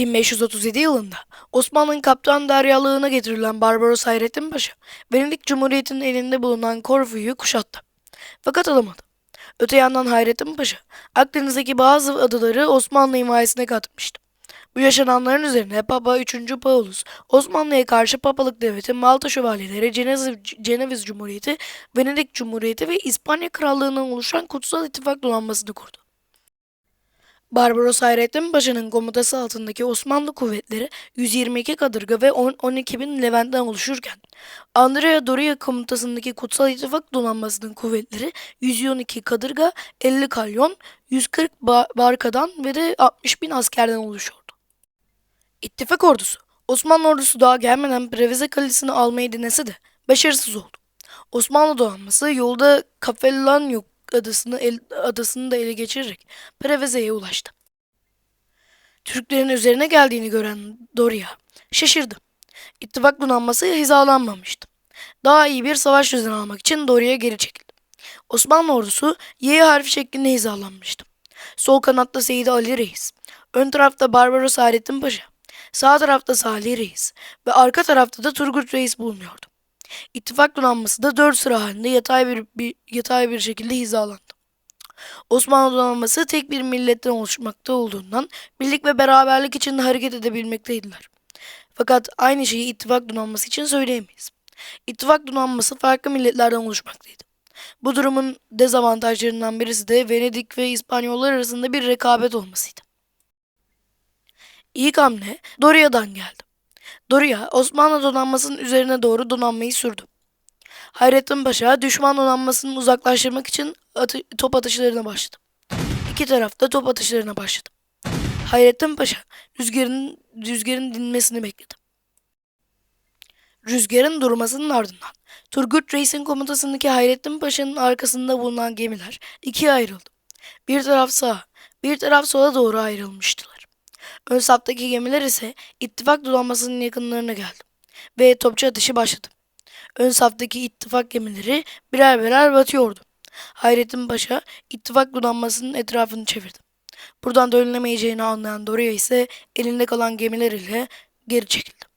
1537 yılında Osmanlı'nın kaptan deryalığına getirilen Barbaros Hayrettin Paşa, Venedik Cumhuriyeti'nin elinde bulunan Korfu'yu kuşattı. Fakat alamadı. Öte yandan Hayrettin Paşa, Akdeniz'deki bazı adaları Osmanlı himayesine katmıştı. Bu yaşananların üzerine Papa 3. Paulus, Osmanlı'ya karşı papalık devleti, Malta Şövalyeleri, Ceneviz, Ceneviz Cumhuriyeti, Venedik Cumhuriyeti ve İspanya Krallığı'ndan oluşan Kutsal İttifak donanmasını kurdu. Barbaros Hayrettin Paşa'nın komutası altındaki Osmanlı kuvvetleri 122 kadırga ve 10 12 bin Levent'ten oluşurken, Andrea Doria komutasındaki Kutsal İttifak donanmasının kuvvetleri 112 kadırga, 50 kalyon, 140 ba- barkadan ve de 60 bin askerden oluşuyordu. İttifak ordusu, Osmanlı ordusu daha gelmeden Preveze Kalesi'ni almayı denese de başarısız oldu. Osmanlı donanması yolda Cafellanio adasını, el, adasını da ele geçirerek Preveze'ye ulaştı. Türklerin üzerine geldiğini gören Doria şaşırdı. İttifak donanması hizalanmamıştı. Daha iyi bir savaş düzeni almak için Doria geri çekildi. Osmanlı ordusu Y harfi şeklinde hizalanmıştı. Sol kanatta Seyit Ali Reis, ön tarafta Barbaros Hayrettin Paşa, sağ tarafta Salih Reis ve arka tarafta da Turgut Reis bulunuyordu. İttifak donanması da dört sıra halinde yatay bir, bir yatay bir şekilde hizalandı. Osmanlı donanması tek bir milletten oluşmakta olduğundan birlik ve beraberlik içinde hareket edebilmekteydiler. Fakat aynı şeyi ittifak donanması için söyleyemeyiz. İttifak donanması farklı milletlerden oluşmaktaydı. Bu durumun dezavantajlarından birisi de Venedik ve İspanyollar arasında bir rekabet olmasıydı. İlk hamle Doria'dan geldi. Doria, Osmanlı donanmasının üzerine doğru donanmayı sürdü. Hayrettin Paşa, düşman donanmasını uzaklaştırmak için atı- top atışlarına başladı. İki taraf da top atışlarına başladı. Hayrettin Paşa, rüzgarın, rüzgarın dinmesini bekledi. Rüzgarın durmasının ardından Turgut Reis'in komutasındaki Hayrettin Paşa'nın arkasında bulunan gemiler ikiye ayrıldı. Bir taraf sağa, bir taraf sola doğru ayrılmıştılar. Ön saftaki gemiler ise ittifak donanmasının yakınlarına geldi ve topçu atışı başladı. Ön saftaki ittifak gemileri birer birer batıyordu. Hayrettin Paşa ittifak donanmasının etrafını çevirdi. Buradan dönülemeyeceğini anlayan Doria ise elinde kalan gemiler ile geri çekildi.